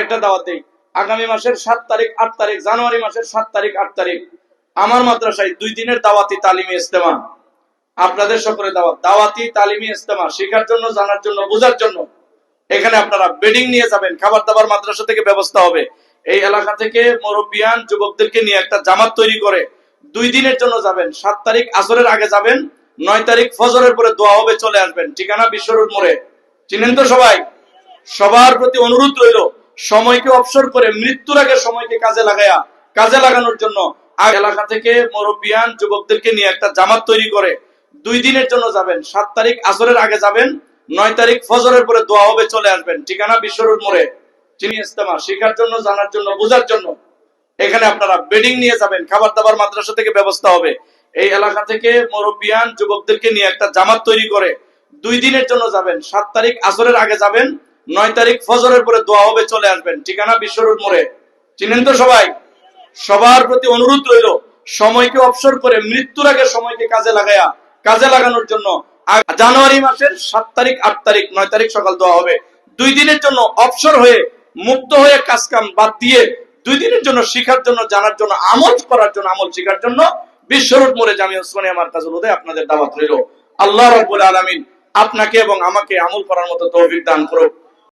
আরেকটা দাওয়াত দেই। আগামী মাসের সাত তারিখ, আট তারিখ, জানুয়ারি মাসের সাত তারিখ, আট তারিখ। আমার মাদ্রাসায় দুই দিনের দাওয়াতি তালিমি ইস্তেমা আপনাদের সকলে দাওয়াত। দাওয়াতি তালিমি ইস্তেমা শেখার জন্য, জানার জন্য, বোঝার জন্য। এখানে আপনারা বেডিং নিয়ে যাবেন। খাবার দাবার মাদ্রাসা থেকে ব্যবস্থা হবে। এই এলাকা থেকে মুরব্বিয়ান, যুবকদেরকে নিয়ে একটা জামাত তৈরি করে দুই দিনের জন্য যাবেন। সাত তারিখ আসরের আগে যাবেন। নয় তারিখ ফজরের পরে দোয়া হবে, চলে আসবেন। ঠিকানা বিশ্বরোড মোড়ে। চিনেন তো সবাই? সবার প্রতি অনুরোধ রইল। সময়কে অবসর করে মৃত্যুর আগে সময়কে কাজে লাগায়া, কাজে লাগানোর জন্য এলাকা থেকে মুরব্বিয়ান যুবকদেরকে নিয়ে একটা জামাত তৈরি করে দুই দিনের জন্য যাবেন। সাত তারিখ আসরের আগে যাবেন, নয় তারিখ ফজরের পরে দোয়া হবে চলে আসবেন। ঠিকানা বিশ্বরোড মোড়ে। চিনি ইস্তেমা শেখার জন্য, জানার জন্য, বোঝার জন্য। এখানে আপনারা বেডিং নিয়ে যাবেন খাবার দাবার মাদ্রাসা থেকে ব্যবস্থা হবে। এই এলাকা থেকে মুরব্বিয়ান যুবকদেরকে নিয়ে একটা জামাত তৈরি করে দুই দিনের জন্য যাবেন। সাত তারিখ আসরের আগে যাবেন নয় তারিখ ফজরের পরে দোয়া হবে, চলে আসবেন। ঠিকানা বিশ্বরোড মোড়ে। চিনেন তো সবাই? সবার প্রতি অনুরোধ রইল, সময়কে অবসর করে মৃত্যুর আগে সময়কে কাজে লাগায়া, কাজে লাগানোর জন্য। জানুয়ারি মাসের সাত তারিখ, আট তারিখ, নয় তারিখ সকাল দেওয়া হবে। দুই দিনের জন্য অবসর হয়ে, মুক্ত হয়ে কাজ কাম বাদ দিয়ে দুই দিনের জন্য শিখার জন্য, জানার জন্য, আমল করার জন্য, আমল শিখার জন্য বিশ্বরোড মোড়ে জামিয়া আমার মার্কাজুল হুদায় আপনাদের দাওয়াত রইল। আল্লাহ রাব্বুল আলামিন আপনাকে এবং আমাকে আমল করার মতো তৌফিক দান করুক।